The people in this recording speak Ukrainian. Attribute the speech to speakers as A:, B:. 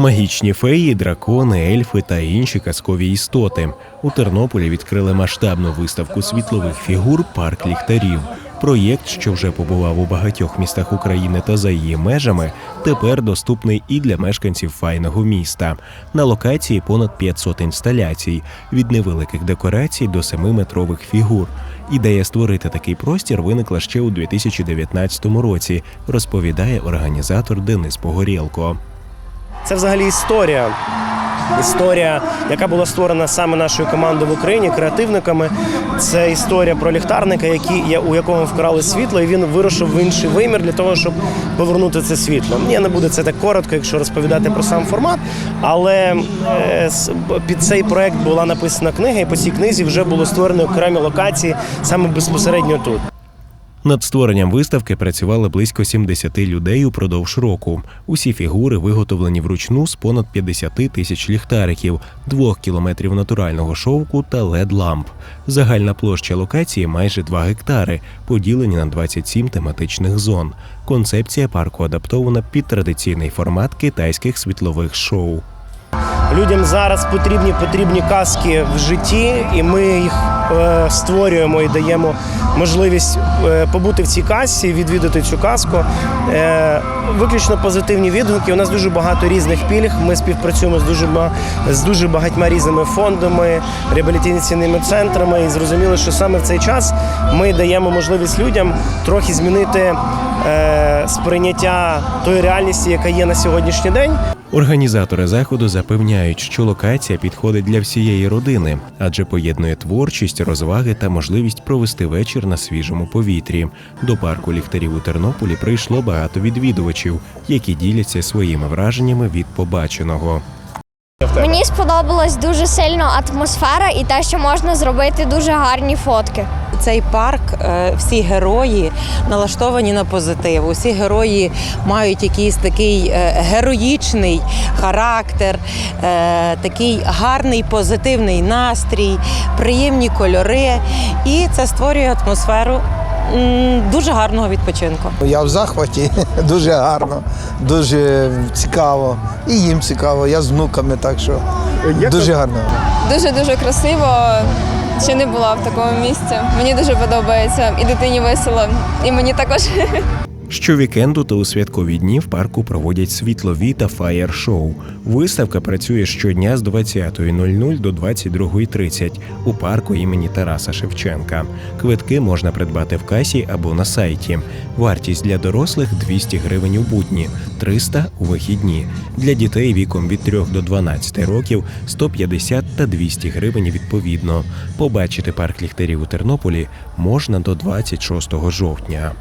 A: Магічні феї, дракони, ельфи та інші казкові істоти. У Тернополі відкрили масштабну виставку світлових фігур Парк ліхтарів. Проєкт, що вже побував у багатьох містах України та за її межами, тепер доступний і для мешканців файного міста. На локації понад 500 інсталяцій, від невеликих декорацій до 7-метрових фігур. Ідея створити такий простір виникла ще у 2019 році, розповідає організатор Денис Погорєлко.
B: Це взагалі історія. Історія, яка була створена саме нашою командою в Україні, креативниками. Це історія про ліхтарника, який, у якого вкрали світло, і він вирушив в інший вимір для того, щоб повернути це світло. Ні, не буде це так коротко, якщо розповідати про сам формат. Але е, під цей проект була написана книга, і по цій книзі вже було створено окремі локації саме безпосередньо тут.
A: Над створенням виставки працювали близько 70 людей упродовж року. Усі фігури виготовлені вручну з понад 50 тисяч ліхтариків, двох кілометрів натурального шовку та led ламп. Загальна площа локації майже 2 гектари, поділені на 27 тематичних зон. Концепція парку адаптована під традиційний формат китайських світлових шоу.
B: Людям зараз потрібні потрібні казки в житті, і ми їх е, створюємо і даємо можливість е, побути в цій казці, відвідати цю казку. Е, виключно позитивні відгуки. У нас дуже багато різних пільг. Ми співпрацюємо з дуже з дуже багатьма різними фондами, реабілітаційними центрами. І зрозуміло, що саме в цей час ми даємо можливість людям трохи змінити е, сприйняття тої реальності, яка є на сьогоднішній день.
A: Організатори заходу запевняють, що локація підходить для всієї родини, адже поєднує творчість, розваги та можливість провести вечір на свіжому повітрі. До парку ліхтарів у Тернополі прийшло багато відвідувачів, які діляться своїми враженнями від побаченого.
C: Мені сподобалась дуже сильно атмосфера і те, що можна зробити дуже гарні фотки.
D: Цей парк, е, всі герої налаштовані на позитив. Усі герої мають якийсь такий е, героїчний характер, е, такий гарний позитивний настрій, приємні кольори. І це створює атмосферу дуже гарного відпочинку.
E: Я в захваті, дуже гарно, дуже цікаво. І їм цікаво, я з внуками, так що дуже гарно.
F: Дуже дуже красиво. Ще не була в такому місці. Мені дуже подобається. І дитині весело, і мені також.
A: Щовікенду та у святкові дні в парку проводять світлові та фаєр-шоу. Виставка працює щодня з 20.00 до 22.30 у парку імені Тараса Шевченка. Квитки можна придбати в касі або на сайті. Вартість для дорослих 200 гривень у будні, 300 у вихідні. Для дітей віком від 3 до 12 років 150 та 200 гривень відповідно. Побачити парк ліхтарів у Тернополі можна до 26 жовтня.